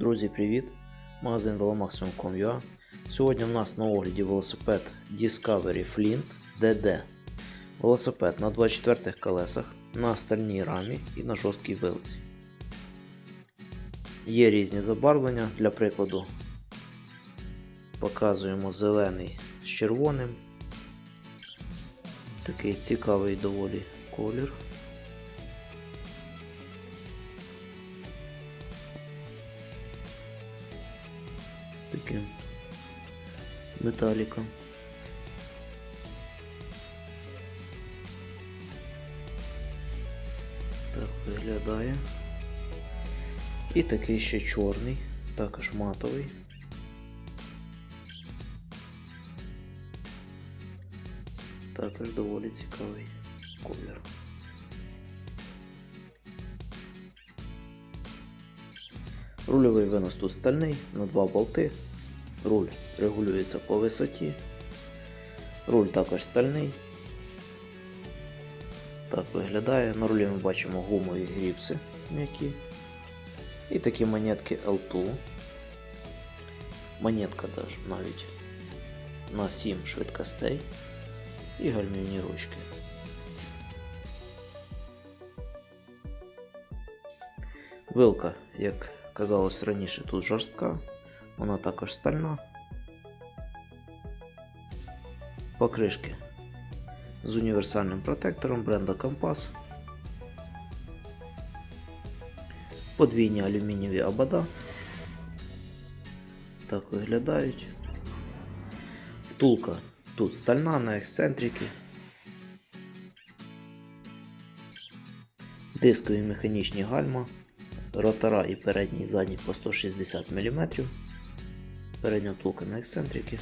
Друзі, привіт! Магазин velomaximum.com.ua Сьогодні в нас на огляді велосипед Discovery Flint DD. Велосипед на 24 колесах, на стальній рамі і на жорсткій вилці. Є різні забарвлення, для прикладу показуємо зелений з червоним. Такий цікавий доволі колір. Таким металіком. Так виглядає. І такий ще чорний, також матовий. Також доволі цікавий колір. Рульовий винос тут стальний на два болти. Руль регулюється по висоті. Руль також стальний. Так виглядає. На рулі ми бачимо гумові гріпси м'які. І такі монетки L2. Монетка навіть на 7 швидкостей і гальмівні ручки. Вилка, як казалось раніше, тут жорстка, вона також стальна. Покришки з універсальним протектором бренда Компас. Подвійні алюмінієві обода. Так виглядають. Втулка тут стальна на ексцентрики. Дискові механічні гальма, ротора і передній і задній по 160 мм. Передня втулка на ексцентрики.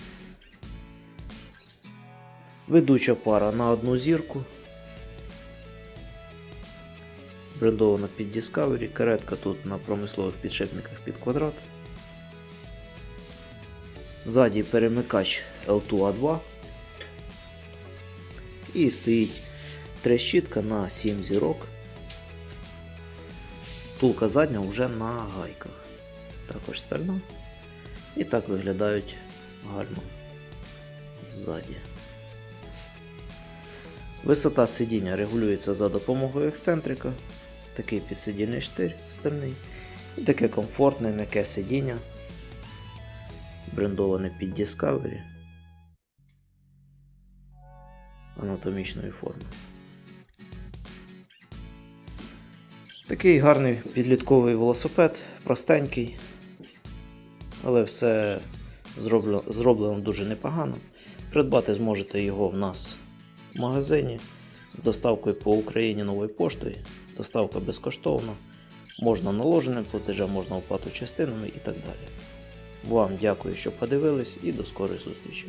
Ведуча пара на одну зірку. Брендована під Discovery, каретка тут на промислових підшипниках під квадрат. Ззаді перемикач L2A2. І стоїть трещітка на 7 зірок. Тулка задня вже на гайках. Також стальна. І так виглядають гарно ззаді. Висота сидіння регулюється за допомогою ексцентрика. Такий підсидільний штир стальний. І таке комфортне м'яке сидіння. Брендоване під Discovery. Анатомічної форми. Такий гарний підлітковий велосипед, простенький, але все зроблено, зроблено дуже непогано. Придбати зможете його в нас в магазині з доставкою по Україні новою поштою. Доставка безкоштовна. Можна наложеним платежем, можна оплату частинами і так далі. Вам дякую, що подивились, і до скорої зустрічі!